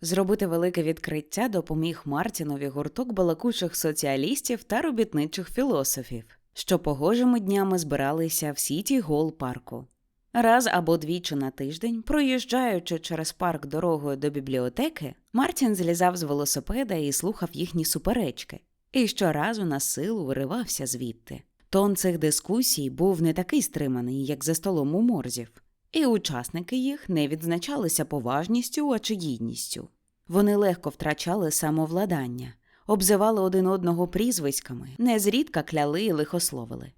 Зробити велике відкриття допоміг Мартінові гурток балакучих соціалістів та робітничих філософів, що погожими днями збиралися в Сіті Гол парку. Раз або двічі на тиждень, проїжджаючи через парк дорогою до бібліотеки, Мартін злізав з велосипеда і слухав їхні суперечки, і щоразу на силу виривався звідти. Тон цих дискусій був не такий стриманий, як за столом у морзів, і учасники їх не відзначалися поважністю, а чи гідністю. Вони легко втрачали самовладання, обзивали один одного прізвиськами, незрідка кляли і лихословили.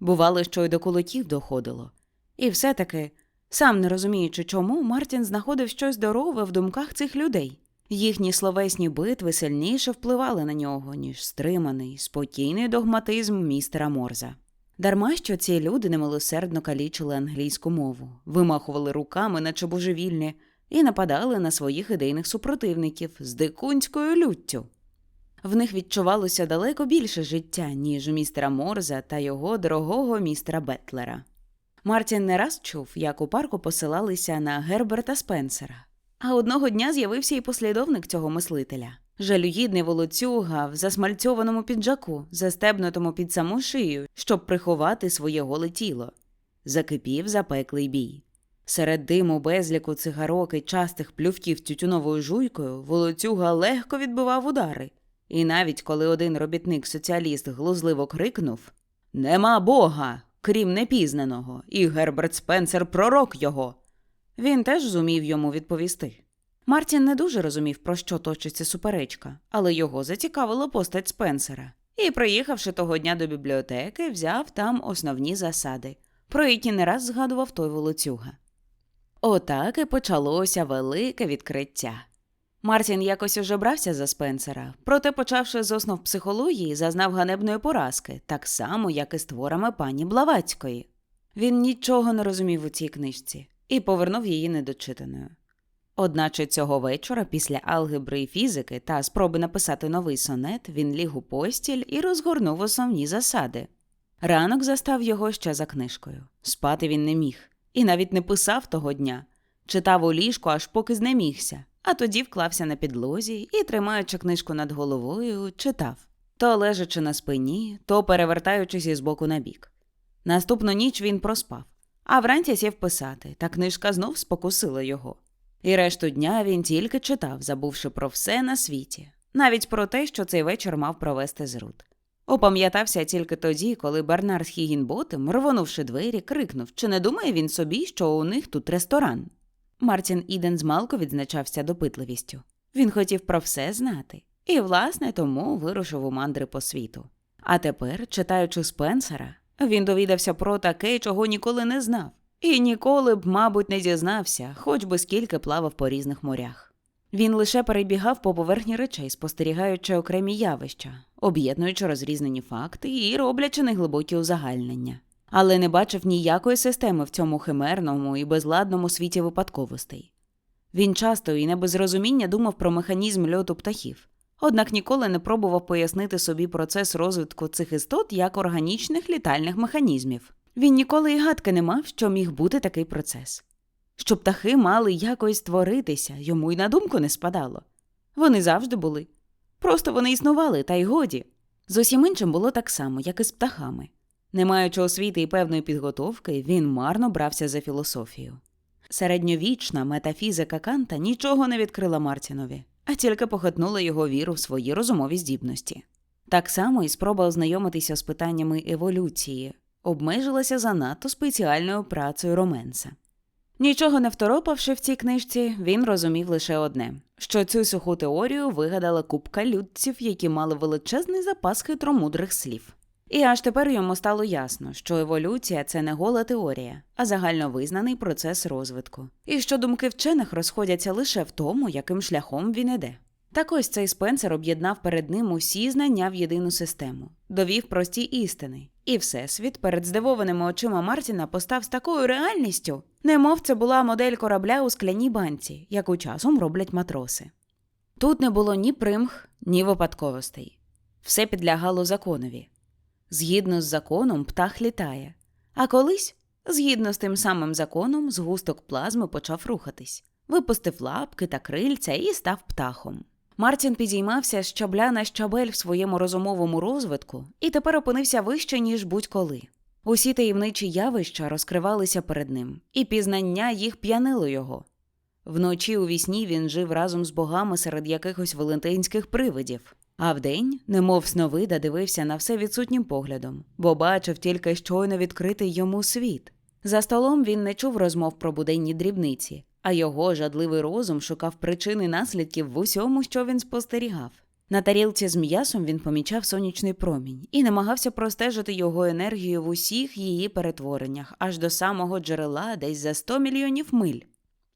Бувало, що й до кулаків доходило. І все-таки, сам не розуміючи чому, Мартін знаходив щось здорове в думках цих людей. Їхні словесні битви сильніше впливали на нього, ніж стриманий, спокійний догматизм містера Морза. Дарма що ці люди немилосердно калічили англійську мову, вимахували руками, наче божевільні, і нападали на своїх ідейних супротивників з дикунською люттю. В них відчувалося далеко більше життя, ніж у містера Морза та його дорогого містера Бетлера. Мартін не раз чув, як у парку посилалися на Герберта Спенсера. А одного дня з'явився і послідовник цього мислителя. Жалюгідний волоцюга в засмальцьованому піджаку, застебнутому під саму шию, щоб приховати своє голе тіло. Закипів запеклий бій. Серед диму безліку цигарок і частих плювків тютюновою жуйкою волоцюга легко відбивав удари. І навіть коли один робітник-соціаліст глузливо крикнув Нема бога, крім непізнаного, і Герберт Спенсер пророк його. Він теж зумів йому відповісти. Мартін не дуже розумів, про що точиться суперечка, але його зацікавила постать Спенсера. І, приїхавши того дня до бібліотеки, взяв там основні засади, про які не раз згадував той волоцюга. Отак і почалося велике відкриття. Мартін якось уже брався за Спенсера, проте, почавши з основ психології, зазнав ганебної поразки, так само, як і з творами пані Блавацької. Він нічого не розумів у цій книжці і повернув її недочитаною. Одначе цього вечора, після алгебри і фізики та спроби написати новий сонет, він ліг у постіль і розгорнув основні засади. Ранок застав його ще за книжкою. Спати він не міг, і навіть не писав того дня. Читав у ліжку, аж поки знемігся, а тоді вклався на підлозі і, тримаючи книжку над головою, читав то лежачи на спині, то перевертаючись із боку на бік. Наступну ніч він проспав, а вранці сів писати, та книжка знов спокусила його. І решту дня він тільки читав, забувши про все на світі, навіть про те, що цей вечір мав провести з Рут. Опам'ятався тільки тоді, коли Бернард Хігінботем, рвонувши двері, крикнув, чи не думає він собі, що у них тут ресторан. Мартін Іден змалку відзначався допитливістю. Він хотів про все знати, і, власне, тому вирушив у мандри по світу. А тепер, читаючи Спенсера, він довідався про таке, чого ніколи не знав, і ніколи б, мабуть, не дізнався, хоч би скільки плавав по різних морях. Він лише перебігав по поверхні речей, спостерігаючи окремі явища, об'єднуючи розрізнені факти і роблячи неглибокі узагальнення, але не бачив ніякої системи в цьому химерному і безладному світі випадковостей. Він часто і не без розуміння думав про механізм льоту птахів, однак ніколи не пробував пояснити собі процес розвитку цих істот як органічних літальних механізмів. Він ніколи й гадки не мав, що міг бути такий процес. Що птахи мали якось створитися, йому й на думку не спадало. Вони завжди були. Просто вони існували, та й годі. З усім іншим було так само, як і з птахами. Не маючи освіти і певної підготовки, він марно брався за філософію. Середньовічна метафізика Канта нічого не відкрила Мартінові, а тільки похитнула його віру в свої розумові здібності. Так само і спроба ознайомитися з питаннями еволюції обмежилася занадто спеціальною працею Роменса. Нічого не второпавши в цій книжці, він розумів лише одне: що цю суху теорію вигадала купка людців, які мали величезний запас хитромудрих слів. І аж тепер йому стало ясно, що еволюція це не гола теорія, а загальновизнаний процес розвитку, і що думки вчених розходяться лише в тому, яким шляхом він іде. Так ось цей Спенсер об'єднав перед ним усі знання в єдину систему, довів прості істини, і всесвіт перед здивованими очима Мартіна постав з такою реальністю, немов це була модель корабля у скляній банці, яку часом роблять матроси. Тут не було ні примх, ні випадковостей. Все підлягало законові. Згідно з законом, птах літає, а колись, згідно з тим самим законом, згусток плазми почав рухатись, випустив лапки та крильця і став птахом. Мартін підіймався з щабля на щабель в своєму розумовому розвитку і тепер опинився вище, ніж будь-коли. Усі таємничі явища розкривалися перед ним, і пізнання їх п'янило його. Вночі у вісні він жив разом з богами серед якихось велетенських привидів, а вдень, немов сновида, дивився на все відсутнім поглядом, бо бачив тільки щойно відкритий йому світ. За столом він не чув розмов про буденні дрібниці, а його жадливий розум шукав причини наслідків в усьому, що він спостерігав. На тарілці з м'ясом він помічав сонячний промінь і намагався простежити його енергію в усіх її перетвореннях, аж до самого джерела десь за 100 мільйонів миль.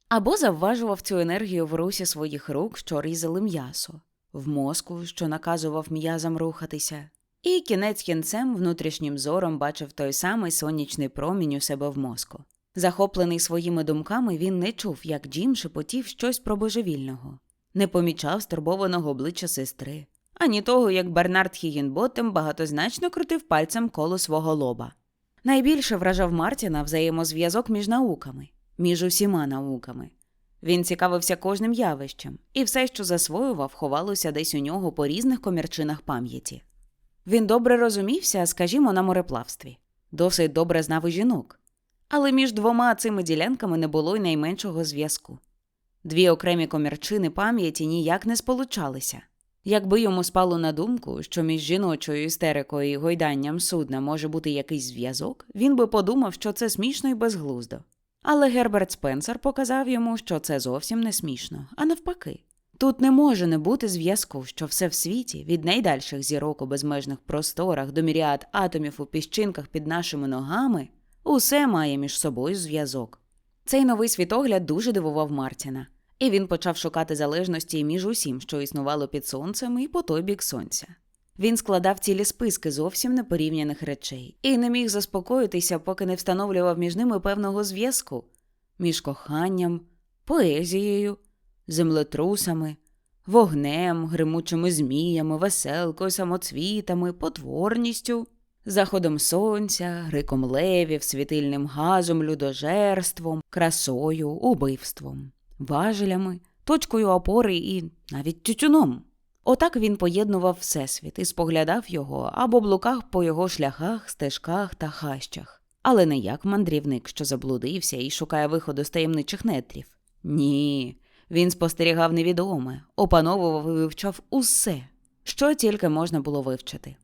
Або завважував цю енергію в русі своїх рук, що різали м'ясо, в мозку, що наказував м'язам рухатися, і кінець кінцем внутрішнім зором бачив той самий сонячний промінь у себе в мозку. Захоплений своїми думками, він не чув, як Джим шепотів щось про божевільного, не помічав стурбованого обличчя сестри, ані того, як Бернард Хігінботем багатозначно крутив пальцем коло свого лоба. Найбільше вражав Мартіна взаємозв'язок між науками, між усіма науками. Він цікавився кожним явищем, і все, що засвоював, ховалося десь у нього по різних комірчинах пам'яті. Він добре розумівся, скажімо, на мореплавстві, досить добре знав і жінок. Але між двома цими ділянками не було й найменшого зв'язку. Дві окремі комірчини пам'яті ніяк не сполучалися. Якби йому спало на думку, що між жіночою істерикою і гойданням судна може бути якийсь зв'язок, він би подумав, що це смішно і безглуздо. Але Герберт Спенсер показав йому, що це зовсім не смішно, а навпаки. Тут не може не бути зв'язку, що все в світі, від найдальших зірок у безмежних просторах до міріад атомів у піщинках під нашими ногами, усе має між собою зв'язок. Цей новий світогляд дуже дивував Мартіна, і він почав шукати залежності між усім, що існувало під сонцем, і по той бік сонця. Він складав цілі списки зовсім непорівняних речей і не міг заспокоїтися, поки не встановлював між ними певного зв'язку між коханням, поезією, землетрусами, вогнем, гримучими зміями, веселкою, самоцвітами, потворністю, заходом сонця, риком левів, світильним газом, людожерством, красою, убивством, важелями, точкою опори і навіть тютюном. Отак він поєднував всесвіт і споглядав його або блукав по його шляхах, стежках та хащах, але не як мандрівник, що заблудився і шукає виходу з таємничих нетрів. Ні, він спостерігав невідоме, опановував і вивчав усе, що тільки можна було вивчити.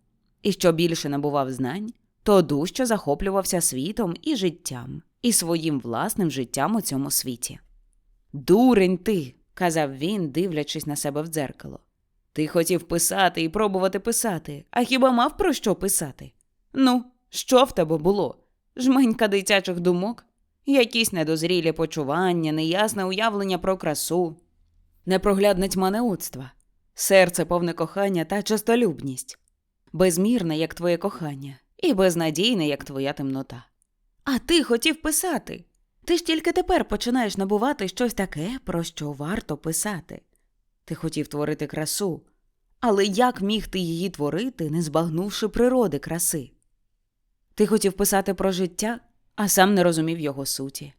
І що більше набував знань, то дужче захоплювався світом і життям, і своїм власним життям у цьому світі. Дурень ти, казав він, дивлячись на себе в дзеркало. Ти хотів писати і пробувати писати, а хіба мав про що писати? Ну, що в тебе було? Жменька дитячих думок? Якісь недозрілі почування, неясне уявлення про красу, непроглядне тьма неудства, серце повне кохання та честолюбність, безмірне, як твоє кохання, і безнадійне, як твоя темнота. А ти хотів писати. Ти ж тільки тепер починаєш набувати щось таке, про що варто писати. Ти хотів творити красу, але як міг ти її творити, не збагнувши природи краси? Ти хотів писати про життя, а сам не розумів його суті.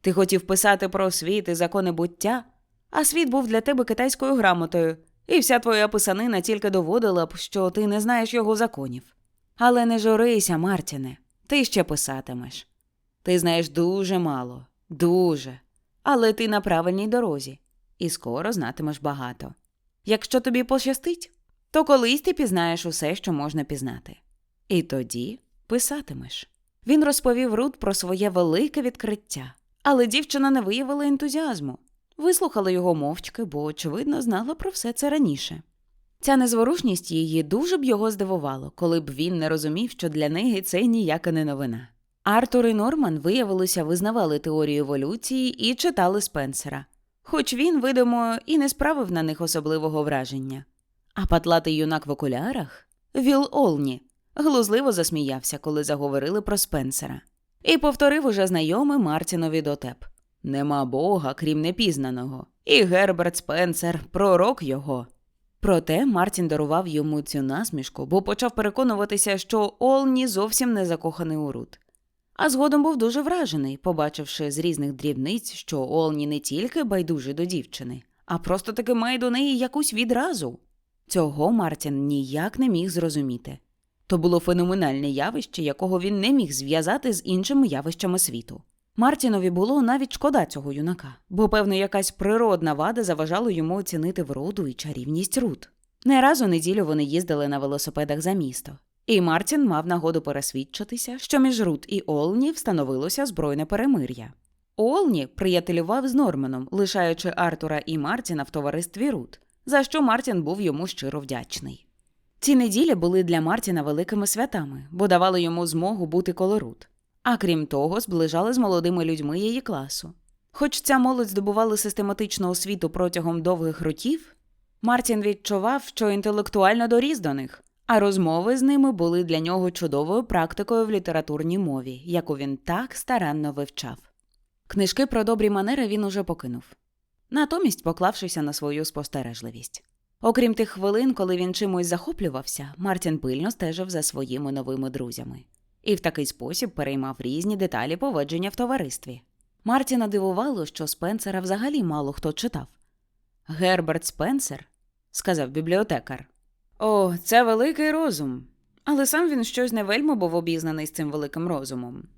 Ти хотів писати про світ і закони буття, а світ був для тебе китайською грамотою, і вся твоя писанина тільки доводила б, що ти не знаєш його законів. Але не журися, Мартіне, ти ще писатимеш. Ти знаєш дуже мало, дуже, але ти на правильній дорозі і скоро знатимеш багато. Якщо тобі пощастить, то колись ти пізнаєш усе, що можна пізнати. І тоді писатимеш. Він розповів Рут про своє велике відкриття, але дівчина не виявила ентузіазму. Вислухала його мовчки, бо, очевидно, знала про все це раніше. Ця незворушність її дуже б його здивувало, коли б він не розумів, що для неї це ніяка не новина. Артур і Норман, виявилося, визнавали теорію еволюції і читали Спенсера, хоч він, видимо, і не справив на них особливого враження. А патлатий юнак в окулярах Віл Олні глузливо засміявся, коли заговорили про Спенсера, і повторив уже знайомий Мартінові дотеп Нема бога, крім непізнаного, і Герберт Спенсер пророк його. Проте Мартін дарував йому цю насмішку, бо почав переконуватися, що Олні зовсім не закоханий у Рут. А згодом був дуже вражений, побачивши з різних дрібниць, що Олні не тільки байдужий до дівчини, а просто таки має до неї якусь відразу. Цього Мартін ніяк не міг зрозуміти. То було феноменальне явище, якого він не міг зв'язати з іншими явищами світу. Мартінові було навіть шкода цього юнака, бо, певно, якась природна вада заважала йому оцінити вроду і чарівність Рут. Не раз у неділю вони їздили на велосипедах за місто, і Мартін мав нагоду пересвідчитися, що між Рут і Олні встановилося збройне перемир'я. Олні приятелював з Норманом, лишаючи Артура і Мартіна в товаристві Рут, за що Мартін був йому щиро вдячний. Ці неділі були для Мартіна великими святами, бо давали йому змогу бути коло Рут. А крім того, зближали з молодими людьми її класу. Хоч ця молодь здобувала систематичну освіту протягом довгих років, Мартін відчував, що інтелектуально доріс до них, а розмови з ними були для нього чудовою практикою в літературній мові, яку він так старанно вивчав. Книжки про добрі манери він уже покинув, натомість поклавшися на свою спостережливість. Окрім тих хвилин, коли він чимось захоплювався, Мартін пильно стежив за своїми новими друзями і в такий спосіб переймав різні деталі поводження в товаристві. Мартіна дивувало, що Спенсера взагалі мало хто читав. Герберт Спенсер, сказав бібліотекар. О, це великий розум. Але сам він щось не вельми був обізнаний з цим великим розумом.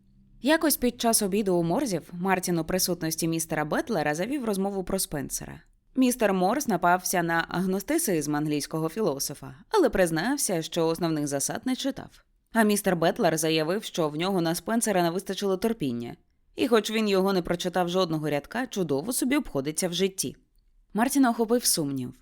Якось під час обіду у Морзів Мартін у присутності містера Бетлера завів розмову про Спенсера. Містер Морс напався на агностицизм англійського філософа, але признався, що основних засад не читав. А містер Бетлер заявив, що в нього на Спенсера не вистачило терпіння, і, хоч він його не прочитав жодного рядка, чудово собі обходиться в житті. Мартіна охопив сумнів.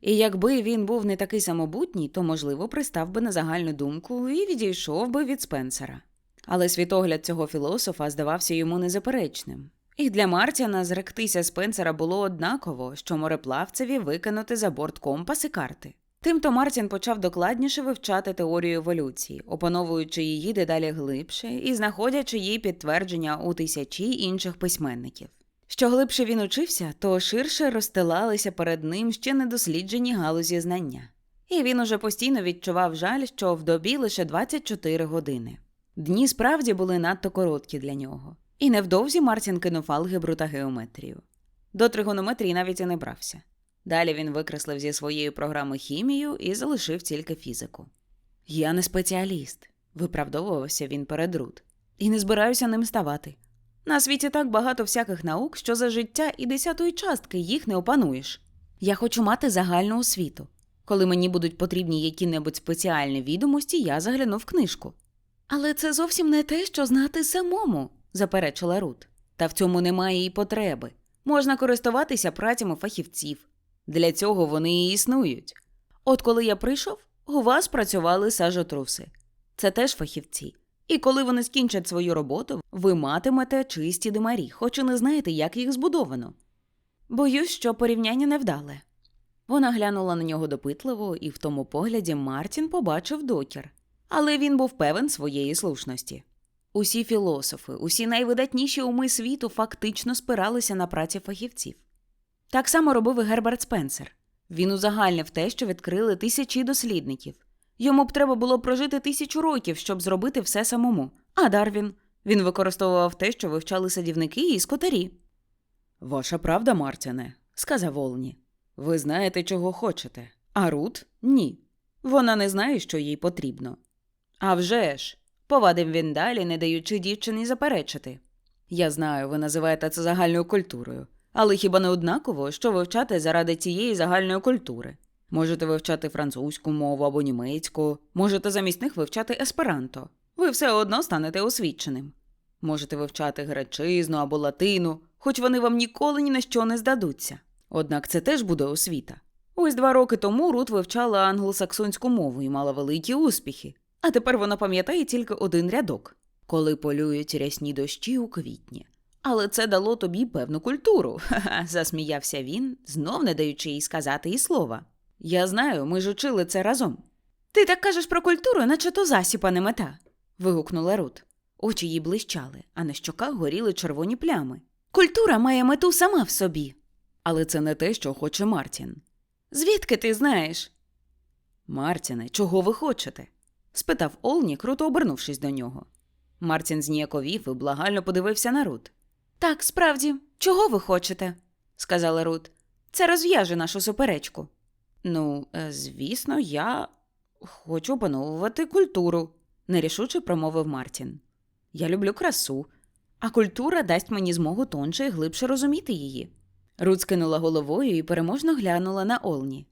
І якби він був не такий самобутній, то, можливо, пристав би на загальну думку і відійшов би від Спенсера. Але світогляд цього філософа здавався йому незаперечним. І для Мартіна зректися Спенсера було однаково, що мореплавцеві викинути за борт компас і карти. Тимто Мартін почав докладніше вивчати теорію еволюції, опановуючи її дедалі глибше і знаходячи їй підтвердження у тисячі інших письменників. Що глибше він учився, то ширше розстилалися перед ним ще недосліджені галузі знання. І він уже постійно відчував жаль, що в добі лише 24 години. Дні справді були надто короткі для нього. І невдовзі Мартін кинув алгебру та геометрію. До тригонометрії навіть і не брався. Далі він викреслив зі своєї програми хімію і залишив тільки фізику. Я не спеціаліст, виправдовувався він перед Рут, і не збираюся ним ставати. На світі так багато всяких наук, що за життя і десятої частки їх не опануєш. Я хочу мати загальну освіту. Коли мені будуть потрібні які-небудь спеціальні відомості, я загляну в книжку. Але це зовсім не те, що знати самому, заперечила Рут. Та в цьому немає і потреби. Можна користуватися працями фахівців. Для цього вони і існують. От коли я прийшов, у вас працювали сажотруси. Це теж фахівці. І коли вони скінчать свою роботу, ви матимете чисті димарі, хоч і не знаєте, як їх збудовано. Боюсь, що порівняння невдале. Вона глянула на нього допитливо, і в тому погляді Мартін побачив докір. Але він був певен своєї слушності. Усі філософи, усі найвидатніші уми світу фактично спиралися на праці фахівців. Так само робив і Герберт Спенсер. Він узагальнив те, що відкрили тисячі дослідників. Йому б треба було прожити тисячу років, щоб зробити все самому. А Дарвін він використовував те, що вивчали садівники і скотарі. Ваша правда, Мартіне, сказав Олні. Ви знаєте, чого хочете. А Рут ні. Вона не знає, що їй потрібно. «А вже ж!» – повадив він далі, не даючи дівчині заперечити. Я знаю, ви називаєте це загальною культурою. Але хіба не однаково, що вивчати заради цієї загальної культури? Можете вивчати французьку мову або німецьку, можете замість них вивчати есперанто. Ви все одно станете освіченим. Можете вивчати гречизну або латину, хоч вони вам ніколи ні на що не здадуться. Однак це теж буде освіта. Ось два роки тому Рут вивчала англосаксонську мову і мала великі успіхи, а тепер вона пам'ятає тільки один рядок коли полюють рясні дощі у квітні Але це дало тобі певну культуру, засміявся він, знов не даючи їй сказати і слова. Я знаю, ми ж учили це разом. Ти так кажеш про культуру, наче то засіпа не мета. вигукнула Рут. Очі їй блищали, а на щоках горіли червоні плями. Культура має мету сама в собі. Але це не те, що хоче Мартін. Звідки ти знаєш? Мартіне, чого ви хочете? спитав Олні, круто обернувшись до нього. Мартін зніяковів і благально подивився на Рут. Так, справді, чого ви хочете? сказала Рут. Це розв'яже нашу суперечку. Ну, е, звісно, я хочу опановувати культуру, нерішуче промовив Мартін. Я люблю красу, а культура дасть мені змогу тонше і глибше розуміти її. Рут скинула головою і переможно глянула на Олні.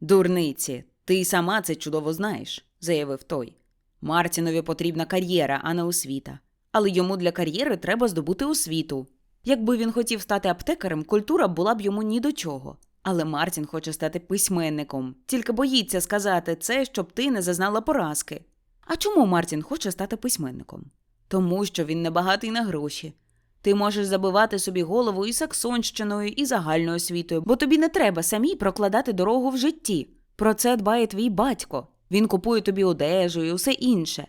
Дурниці, ти й сама це чудово знаєш, заявив той. Мартінові потрібна кар'єра, а не освіта. Але йому для кар'єри треба здобути освіту. Якби він хотів стати аптекарем, культура була б йому ні до чого. Але Мартін хоче стати письменником, тільки боїться сказати це, щоб ти не зазнала поразки. А чому Мартін хоче стати письменником? Тому що він не багатий на гроші. Ти можеш забивати собі голову і саксонщиною, і загальною освітою, бо тобі не треба самій прокладати дорогу в житті. Про це дбає твій батько. Він купує тобі одежу і усе інше.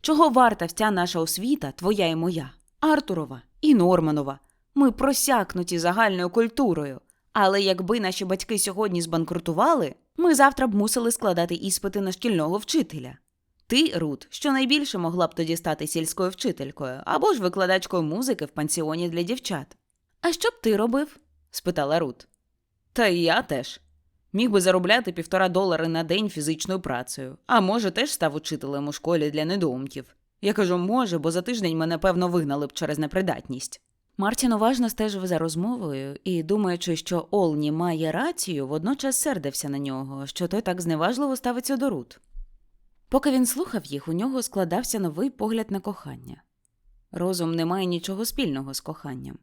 Чого варта вся наша освіта, твоя і моя, Артурова і Норманова? Ми просякнуті загальною культурою. Але якби наші батьки сьогодні збанкрутували, ми завтра б мусили складати іспити на шкільного вчителя. Ти, Рут, що найбільше могла б тоді стати сільською вчителькою або ж викладачкою музики в пансіоні для дівчат. А що б ти робив? спитала Рут. Та і я теж. Міг би заробляти півтора долари на день фізичною працею, а може, теж став учителем у школі для недоумків. Я кажу, може, бо за тиждень мене певно вигнали б через непридатність. Мартін уважно стежив за розмовою і, думаючи, що Олні має рацію, водночас сердився на нього, що той так зневажливо ставиться до Рут. Поки він слухав їх, у нього складався новий погляд на кохання. Розум не має нічого спільного з коханням.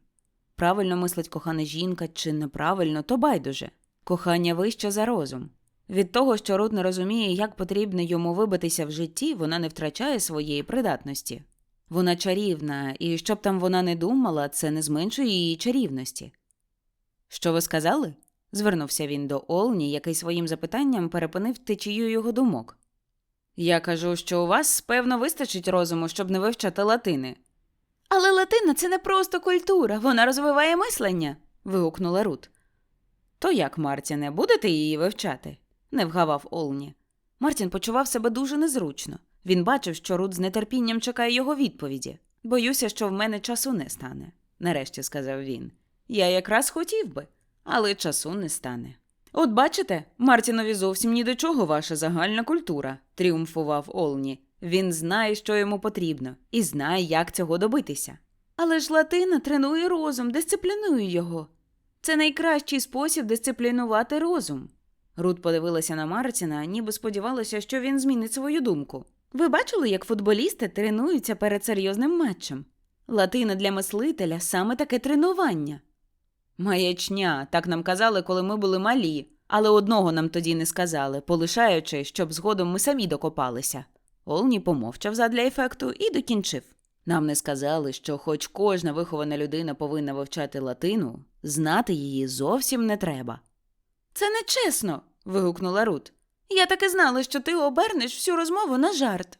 Правильно мислить кохана жінка чи неправильно, то байдуже. Кохання вище за розум. Від того, що Рут не розуміє, як потрібно йому вибитися в житті, вона не втрачає своєї придатності. Вона чарівна, і щоб там вона не думала, це не зменшує її чарівності. Що ви сказали? звернувся він до Олні, який своїм запитанням перепинив течію його думок. Я кажу, що у вас, певно, вистачить розуму, щоб не вивчати латини. Але латина це не просто культура, вона розвиває мислення. вигукнула Рут. То як, Мартіне, будете її вивчати? не вгавав Олні. Мартін почував себе дуже незручно. Він бачив, що Рут з нетерпінням чекає його відповіді. Боюся, що в мене часу не стане, нарешті сказав він. Я якраз хотів би, але часу не стане. От бачите, Мартінові зовсім ні до чого ваша загальна культура, тріумфував Олні. Він знає, що йому потрібно, і знає, як цього добитися. Але ж латина тренує розум, дисциплінує його. Це найкращий спосіб дисциплінувати розум. Рут подивилася на Мартіна, ніби сподівалася, що він змінить свою думку. Ви бачили, як футболісти тренуються перед серйозним матчем? Латина для мислителя саме таке тренування. Маячня, так нам казали, коли ми були малі, але одного нам тоді не сказали, полишаючи, щоб згодом ми самі докопалися. Олні помовчав задля ефекту і докінчив. Нам не сказали, що, хоч кожна вихована людина повинна вивчати латину, знати її зовсім не треба. Це нечесно. вигукнула Рут. Я так і знала, що ти обернеш всю розмову на жарт.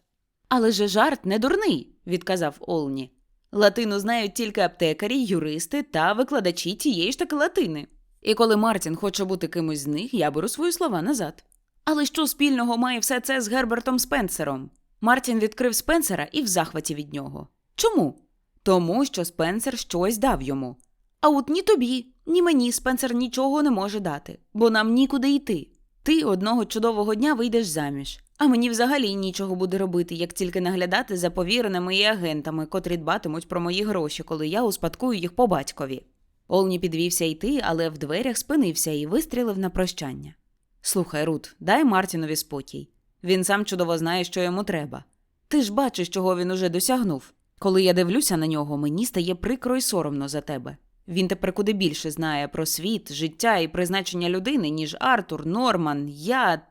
Але же жарт не дурний, відказав Олні. Латину знають тільки аптекарі, юристи та викладачі тієї ж таки латини. І коли Мартін хоче бути кимось з них, я беру свої слова назад. Але що спільного має все це з Гербертом Спенсером? Мартін відкрив Спенсера і в захваті від нього. Чому? Тому що Спенсер щось дав йому. А от ні тобі, ні мені Спенсер нічого не може дати, бо нам нікуди йти. Ти одного чудового дня вийдеш заміж, а мені взагалі нічого буде робити, як тільки наглядати за повіреними і агентами, котрі дбатимуть про мої гроші, коли я успадкую їх по батькові. Олні підвівся йти, але в дверях спинився і вистрілив на прощання. Слухай, Рут, дай Мартінові спокій. Він сам чудово знає, що йому треба. Ти ж бачиш, чого він уже досягнув. Коли я дивлюся на нього, мені стає прикро й соромно за тебе. Він тепер куди більше знає про світ, життя і призначення людини, ніж Артур, Норман, я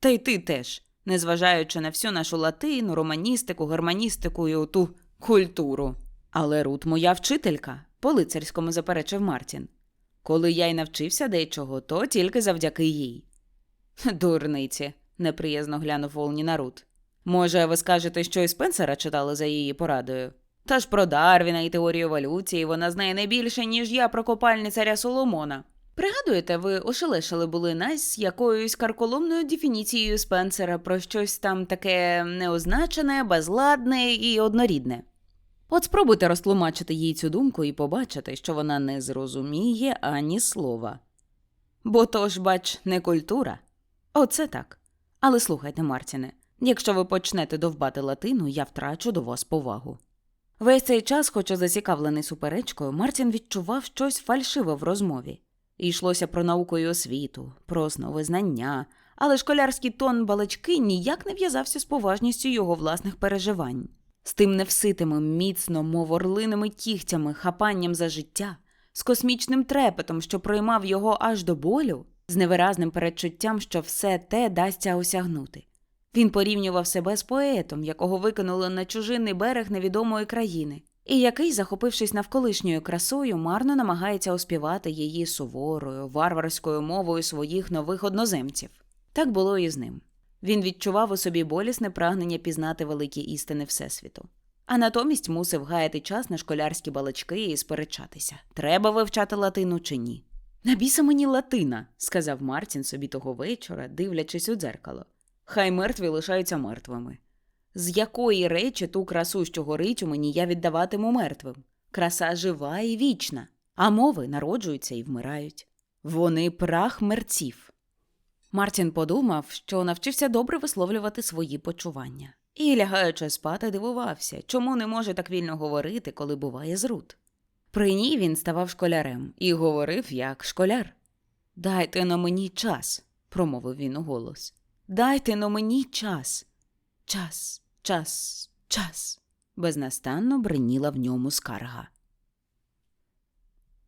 та й ти теж, незважаючи на всю нашу латину, романістику, германістику і оту культуру. Але Рут моя вчителька, по лицарському заперечив Мартін. Коли я й навчився дечого, то тільки завдяки їй. Дурниці, неприязно глянув Волні на Рут. Може, ви скажете, що і Спенсера читали за її порадою? Та ж про Дарвіна і теорію еволюції вона знає не більше, ніж я про копальні царя Соломона. Пригадуєте, ви ошелешили були нас якоюсь карколомною дефініцією Спенсера про щось там таке неозначене, безладне і однорідне. От спробуйте розтлумачити їй цю думку і побачите, що вона не зрозуміє ані слова. Бо то ж, бач, не культура. Оце так. Але слухайте, Мартіне, якщо ви почнете довбати латину, я втрачу до вас повагу. Весь цей час, хоча зацікавлений суперечкою, Мартін відчував щось фальшиве в розмові. Йшлося про науку і освіту, про основи знання, але школярський тон балачки ніяк не в'язався з поважністю його власних переживань, з тим невситими, міцно, мов орлиними кігтями, хапанням за життя, з космічним трепетом, що проймав його аж до болю, з невиразним передчуттям, що все те дасться осягнути. Він порівнював себе з поетом, якого викинули на чужинний берег невідомої країни, і який, захопившись навколишньою красою, марно намагається оспівати її суворою, варварською мовою своїх нових одноземців. Так було і з ним. Він відчував у собі болісне прагнення пізнати великі істини Всесвіту. А натомість мусив гаяти час на школярські балачки і сперечатися, треба вивчати латину чи ні. Набіса мені латина, сказав Мартін собі того вечора, дивлячись у дзеркало. Хай мертві лишаються мертвими. З якої речі ту красу, що горить у мені, я віддаватиму мертвим? Краса жива і вічна, а мови народжуються і вмирають. Вони прах мерців. Мартін подумав, що навчився добре висловлювати свої почування. І, лягаючи спати, дивувався, чому не може так вільно говорити, коли буває зрут. При ній він ставав школярем і говорив як школяр. Дайте на мені час, промовив він у голос. Дайте но мені час. Час, час, час. Безнастанно бриніла в ньому скарга.